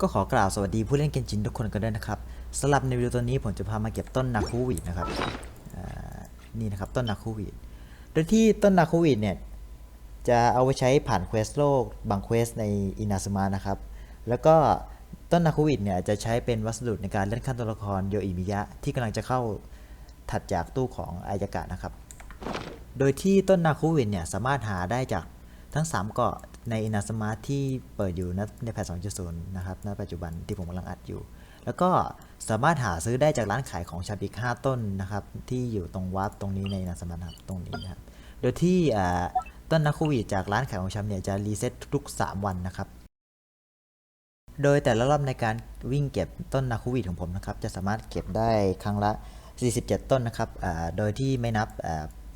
ก็ขอกล่าวสวัสดีผู้เล่นเกนจินทุกคนกันด้วยนะครับสำหรับในวิดีโอตัวนี้ผมจะพามาเก็บต้นนาคูวีดนะครับนี่นะครับต้นนาคูวีดโดยที่ต้นนาคูวีดเนี่ยจะเอาไว้ใช้ผ่านเควสโลกบางเควสในอินาซึมะนะครับ แล้วก็ต้นนาคูวีดเนี่ยจะใช้เป็นวัสดุในการเล่นขั้นตัวละครโยอิมิยะ ที่กำลังจะเข้าถัดจากตู้ของอายากะนะครับ โดยที่ต้นนาคูวินเนี่ยสามารถหาได้จากทั้ง 3 เกาะ ในอินาสมาที่เปิดอยู่ในแพท2.0 นะครับ ณ ปัจจุบันที่ผมกำลังอัดอยู่ แล้วก็สามารถหาซื้อได้จากร้านขายของชาบิก5ต้นนะครับ ที่อยู่ตรงวัดตรงนี้ในอินาสมานะครับตรงนี้นะครับ โดยที่ต้นนาคูวิจากร้านขายของชำเนี่ยจะรีเซ็ตทุก 3 วันนะครับ โดยแต่ละรอบในการวิ่งเก็บต้นนาคูวีของผมนะครับ จะสามารถเก็บได้ครั้งละ 47 ต้นนะครับ โดยที่ไม่นับ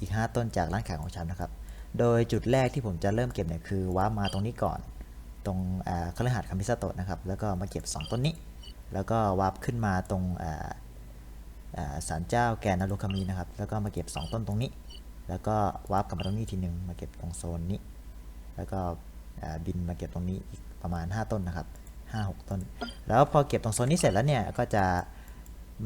อีก 5 ต้นจากร้านขายของชำนะครับ โดยจุดแรกที่ผมจะเริ่มเก็บเนี่ยคือว้าร์ปมาตรงนี้ก่อน ตรงอ่าคฤหาสน์คามิซาโตะนะครับ แล้วก็มาเก็บ 2 ต้นนี้ แล้วก็วาร์ปขึ้นมาตรงอ่าอ่าศาลเจ้าแกนนารุคามีนะครับ แล้วก็มาเก็บ 2 ต้นตรงนี้ แล้วก็วาร์ปกลับมาตรงนี้ทีหนึ่งมาเก็บตรงโซนนี้ แล้วก็บินมาเก็บตรงนี้อีกประมาณ 5 ต้นนะครับ5 6 ต้น แล้วพอเก็บตรงโซนนี้เสร็จแล้วเนี่ยก็จะ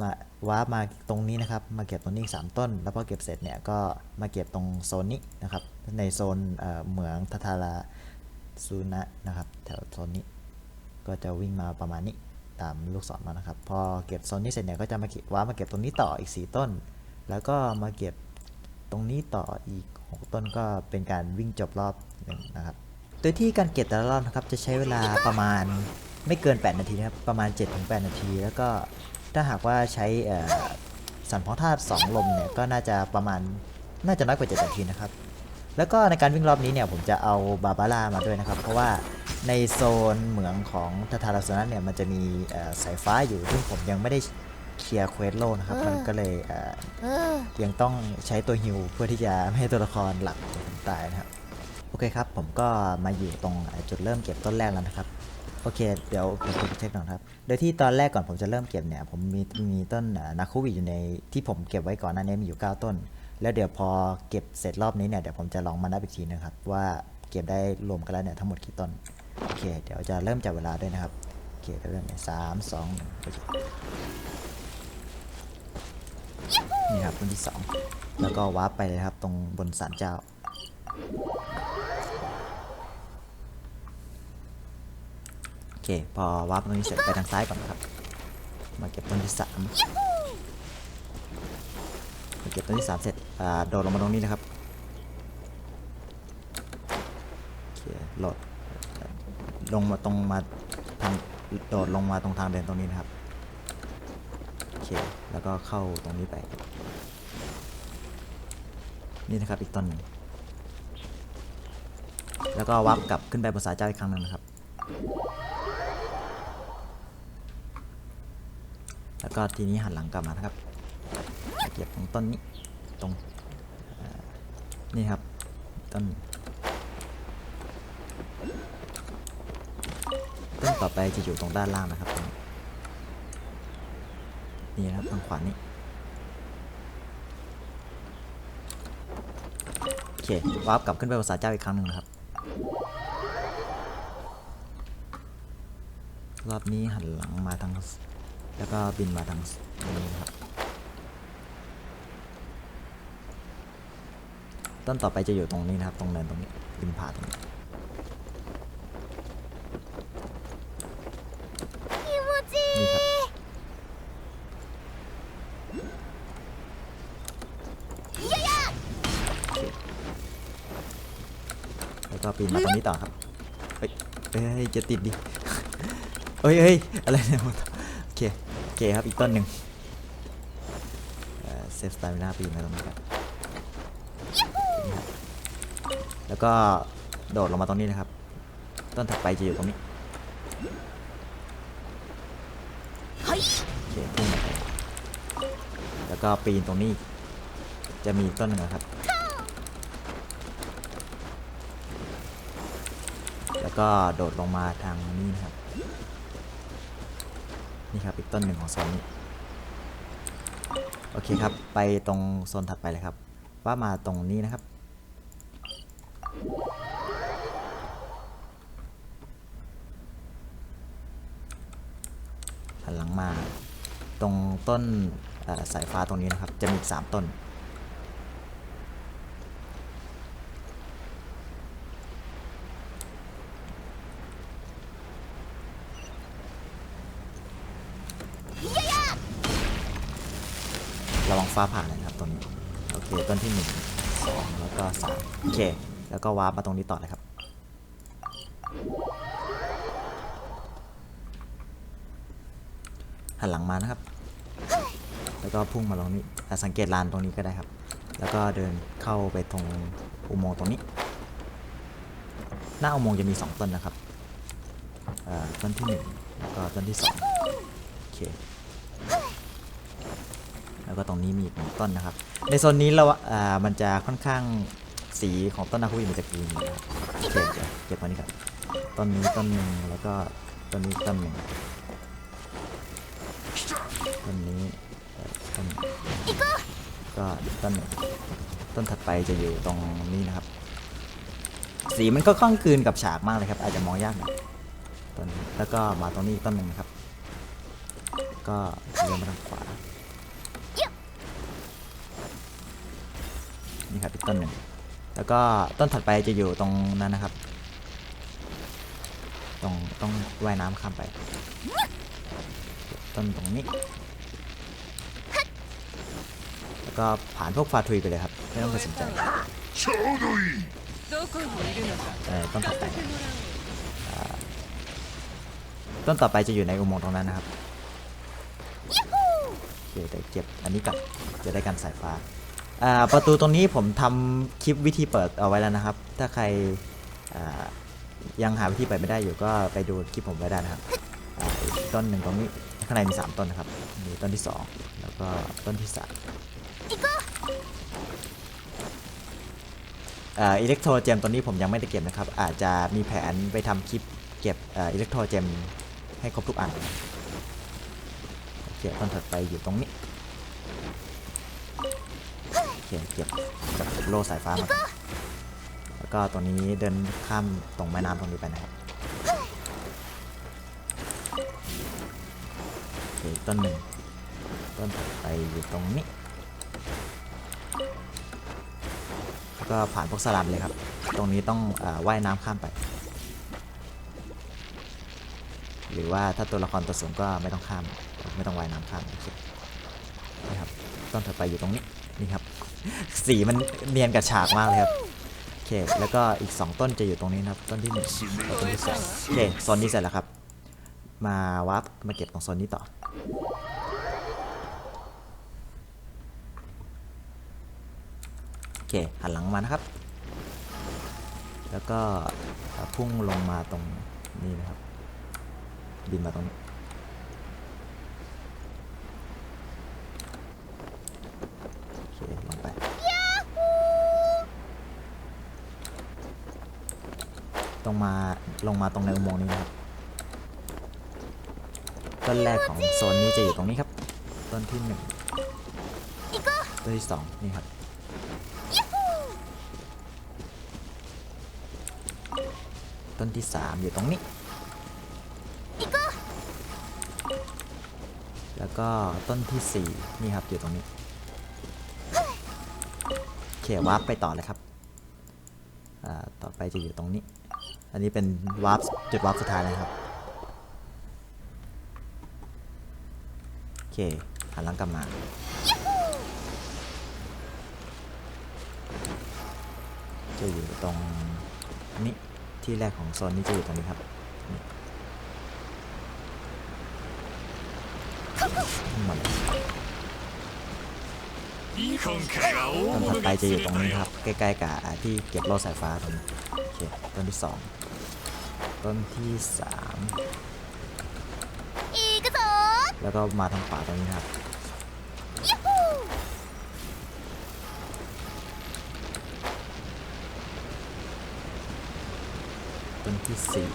มาวาร์ปมาตรงนี้นะครับ มาเก็บตรงนี้3ต้น แล้วพอเก็บเสร็จเนี่ยก็มาเก็บตรงโซนนี้นะครับ ในโซนเหมืองทาทาราซูนะนะครับ แถวโซนนี้ ก็จะวิ่งมาประมาณนี้ตามลูกศรมานะครับ พอเก็บโซนนี้เสร็จเนี่ยก็จะมาเก็บว้าร์ปมาเก็บตรงนี้ต่ออีก 4 ต้น แล้วก็มาเก็บตรงนี้ต่ออีก 6 ต้นก็เป็นการวิ่งจบรอบหนึ่งนะครับโดยที่การเก็บแต่ละรอบนะครับจะใช้เวลาประมาณไม่เกิน 8 นาทีนะครับ ประมาณ 7-8 นาที แล้วก็ ถ้าหากว่าใช้สันพาะธาตุ2ลมเนี่ยก็น่าจะประมาณน่าจะน้อยกว่า7นาทีนะครับ แล้วก็ในการวิ่งรอบนี้เนี่ยผมจะเอาบาบาร่ามาด้วยนะครับ เพราะว่าในโซนเหมืองของทาทาราโซนัสเนี่ยมันจะมีสายฟ้าอยู่ซึ่งผมยังไม่ได้เคลียร์เควสโลนะครับ มันก็เลยเยังต้องใช้ตัวฮิวเพื่อที่จะไม่ให้ตัวละครหลักตายนะครับ โอเคครับ ผมก็มาอยู่ตรงจุดเริ่มเก็บต้นแรกแล้วนะครับ โอเค เดี๋ยวผมจะเช็คก่อนครับ โดยที่ตอนแรกก่อนผมจะเริ่มเก็บเนี่ย ผมมีมีต้นนาคูวิอยู่ในที่ผมเก็บไว้ก่อนหน้านี้มีอยู่ 9 ต้น แล้วเดี๋ยวพอเก็บเสร็จรอบนี้เนี่ย เดี๋ยวผมจะลองมานับอีกทีนะครับ ว่าเก็บได้รวมกันแล้วเนี่ยทั้งหมดกี่ต้น โอเค เดี๋ยวจะเริ่มจับเวลาด้วยนะครับ โอเคเริ่มเนี่ยสามสองหนึ่งไปนี่ครับต้นที่สองแล้วก็วาร์ปไปเลยครับ ตรงบนศาลเจ้า โอ เค พอวาร์ปตรงนี้เสร็จไปทางซ้ายก่อนนะครับ มาเก็บต้นที่สามมาเก็บต้นที่สามเสร็จอ่าโดดลงมาตรงนี้นะครับโอเคโหลดลงมาตรงมาทางโดดลงมาตรงทางเดินตรงนี้นะครับโอเคแล้วก็เข้าตรงนี้ไป นี่นะครับอีกต้นหนึ่งแล้วก็วับกลับขึ้นไปบนสายเจ้าอีกครั้งหนึ่งนะครับ แล้ว ก็ทีนี้หันหลังกลับมานะครับเก็บตรงต้นนี้ตรงนี่ครับต้นต้นต่อไปจะอยู่ตรงด้านล่างนะครับตรงนี้นี่นะครับทางขวานี้โอเควาร์ปกลับขึ้นไปภาษาเจ้าอีกครั้งหนึ่งนะครับ รอบนี้หันหลังมาทาง แล้วก็บินมาทางนี้นะครับ ต้นต่อไปจะอยู่ตรงนี้นะครับ ตรงเนินตรงนี้บินผ่านตรงนี้นี่ครับแล้วก็ปีนมาตรงนี้ต่อครับ เฮ้ยเฮ้ยจะติดดิเฮ้ยเฮ้ยอะไรเนี่ยโอ เคโอเคครับ อีกต้นหนึ่งเซฟสไตล์ไม่น่าปีนมาตรงนี้ครับนี่ครับ แล้วก็โดดลงมาตรงนี้นะครับ ต้นถัดไปจะอยู่ตรงนี้โอเคพุ่งไปแล้วก็ปีนตรงนี้ จะมีอีกต้นหนึ่งนะครับ แล้วก็โดดลงมาทางนี้นะครับ นี่ครับอีกต้นหนึ่งของโซนนี้โอเคครับ ไปตรงโซนถัดไปเลยครับ ว่ามาตรงนี้นะครับ หันหลังมา ตรงต้นสายฟ้าตรงนี้นะครับ จะมีอีกสามต้น ฟ้าผ่าเลยนะครับตรงนี้โอเคต้นที่หนึ่งสองแล้วก็สามโอเค แล้วก็วาร์ปมาตรงนี้ต่อเลยครับหันหลังมานะครับ แล้วก็พุ่งมาตรงนี้สังเกตลานตรงนี้ก็ได้ครับ แล้วก็เดินเข้าไปตรงอุโมงค์ตรงนี้ หน้าอุโมงค์จะมี 2 ต้นนะครับต้นที่ 1 แล้วก็ต้นที่2โอเค แล้วก็ตรงนี้มีอีกหนึ่งต้นนะครับ ในโซนนี้เราอ่ามันจะค่อนข้างสีของต้นนาคุยมันจะกรีนนะครับโอเคเดี๋ยวเก็บมานี่ครับต้นนี้ต้นหนึ่งแล้วก็ต้นนี้ต้นหนึ่งต้นนี้ต้นก็ต้นหนึ่งต้นถัดไปจะอยู่ตรงนี้นะครับ สีมันก็ค่อนคืนกับฉากมากเลยครับ อาจจะมองยากหน่อยต้นแล้วก็มาตรงนี้อีกต้นหนึ่งนะครับ ก็เลี้ยวมาทางขวาี่ครับอีกต้นหนึ่งแล้วก็ต้นถัดไปจะอยู่ตรงนั้นนะครับ ตรงต้องว่ายน้ำข้ามไป ต้นตรงนี้ แล้วก็ผ่านพวกฟาทุยไปเลยครับ ไม่ต้องไปสนใจเออต้นต่อไปต้นต่อไปจะอยู่ในอุโมงค์ตรงนั้นนะครับโอเคเดี๋เก็บอันนี้ก่อนจะได้การสายฟ้า อ่าประตูตรงนี้ผมทำคลิปวิธีเปิดเอาไว้แล้วนะครับ ถ้าใครอ่ายังหาวิธีเปิดไม่ได้อยู่ก็ไปดูคลิปผมไว้ได้นะครับอ่าอีกต้นหนึ่งตรงนี้ข้างในมี 3 ต้นนะครับ มีต้นที่ 2 แล้วก็ต้นที่3อ่าอิเล็กโทรเจมตัวนี้ผมยังไม่ได้เก็บนะครับ อาจจะมีแผนไปทำคลิปเก็บเอิเล็กโทรเจมให้ครบทุกอันโอเคต้นถัดไปอยู่ตรงนี้โอ เคเก็บกับโล่สายฟ้ามาก่อนแล้วก็ตัวนี้เดินข้ามตรงแม่น้ำตรงนี้ไปนะครับโอเคต้นหนึ่งต้นถัดไปอยู่ตรงนี้แล้วก็ผ่านพวกสลัดเลยครับ ตรงนี้ต้องอาว่ายน้ำข้ามไป หรือว่าถ้าตัวละครตัวสูงก็ไม่ต้องข้าม ไม่ต้องว่ายน้ำข้ามโอเคนี่ครับต้นถัดไปอยู่ตรงนี้นี่ครับ สีมันเนียนกับฉากมากเลยครับโอเคแล้วก็อีก 2 ต้นจะอยู่ตรงนี้นะครับ ต้นที่หนึ่งต้นที่สองโอเคโซนนี้เสร็จแล้วครับ มาวับมาเก็บตรงโซนนี้ต่อโอเคหันหลังมานะครับ แล้วก็พุ่งลงมาตรงนี้นะครับบินมาตรงนี้ โอเค ลงไป ตรงมาลงมาตรงในอุโมงค์นี้นะครับต้นแรกของโซนนี้จะอยู่ตรงนี้ครับ ต้นที่หนึ่งต้นที่สองนี่ครับต้นที่สามอยู่ตรงนี้ แล้วก็ต้นที่สี่นี่ครับอยู่ตรงนี้โอเควาร์ปไปต่อเลยครับ ต่อไปจะอยู่ตรงนี้ อันนี้เป็นวาร์ปจุดวาร์ปสุดท้ายแล้วครับ โอเคหันหลังกลับมา จะอยู่ตรงนี้ที่แรกของโซนนี้จะอยู่ตรงนี้ครับหมด ต้นถัดไปจะอยู่ตรงนี้ครับ ใกล้ๆกับที่เก็บโล่สายฟ้าตรงนี้โอเคต้นที่สองต้นที่สามแล้วก็มาทางขวาตรงนี้ครับต้นที่สี่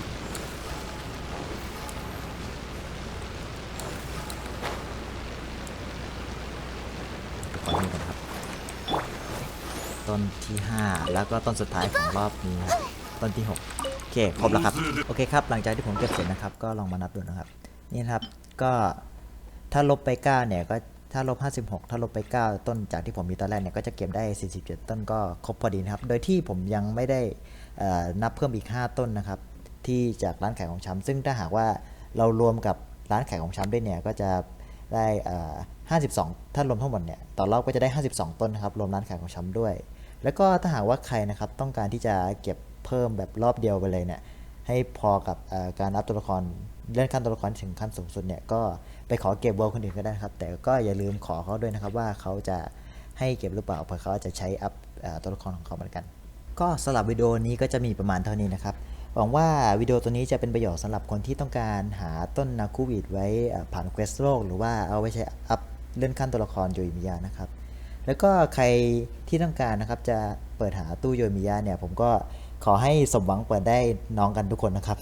ที่ 5 แล้วก็ต้นสุดท้ายของรอบนี้ครับต้นที่ 6 โอเคครบแล้วครับ โอเคครับ หลังจากที่ผมเก็บเสร็จนะครับ ก็ลองมานับดูนะครับ นี่นะครับ ก็ถ้าลบไป 9 เนี่ย ก็ถ้าลบ 56 ถ้าลบไป 9 ต้นจากที่ผมมีตอนแรกเนี่ย ก็จะเก็บได้ 47 ต้นก็ครบพอดีนะครับ โดยที่ผมยังไม่ได้นับเพิ่มอีก 5 ต้นนะครับ ที่จากร้านขายของชำซึ่งถ้าหากว่าเรารวมกับร้านขายของชำด้วยเนี่ย ก็จะได้เอ่อ52 ถ้ารวมทั้งหมดเนี่ย ต่อรอบก็จะได้ 52 ต้นนะครับ รวมร้านขายของชำด้วย แล้วก็ถ้าหากว่าใครนะครับต้องการที่จะเก็บเพิ่มแบบรอบเดียวไปเลยเนี่ยให้พอกับการอัพตัวละครเลื่อนขั้นตัวละครถึงขั้นสูงสุดเนี่ยก็ไปขอเก็บเวลคนอื่นก็ได้นะครับ แต่ก็อย่าลืมขอเขาด้วยนะครับว่าเขาจะให้เก็บหรือเปล่าเพราะเขาจะใช้อัพตัวละครของเขาเหมือนกัน ก็สำหรับวิดีโอนี้ก็จะมีประมาณเท่านี้นะครับหวังว่าวิดีโอตัวนี้จะเป็นประโยชน์สำหรับคนที่ต้องการหาต้นนาคูวิดไว้ผ่านเควสโลกหรือว่าเอาไว้ใช้อัพเลื่อนขั้นตัวละครโยอิมิยานะครับ แล้วก็ใครที่ต้องการนะครับจะเปิดหาตู้โยมิยะเนี่ยผมก็ขอให้สมหวังเปิดได้น้องกันทุกคนนะครับ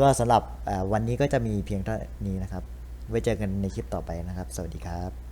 ก็สำหรับวันนี้ก็จะมีเพียงเท่านี้นะครับ ไว้เจอกันในคลิปต่อไปนะครับ สวัสดีครับ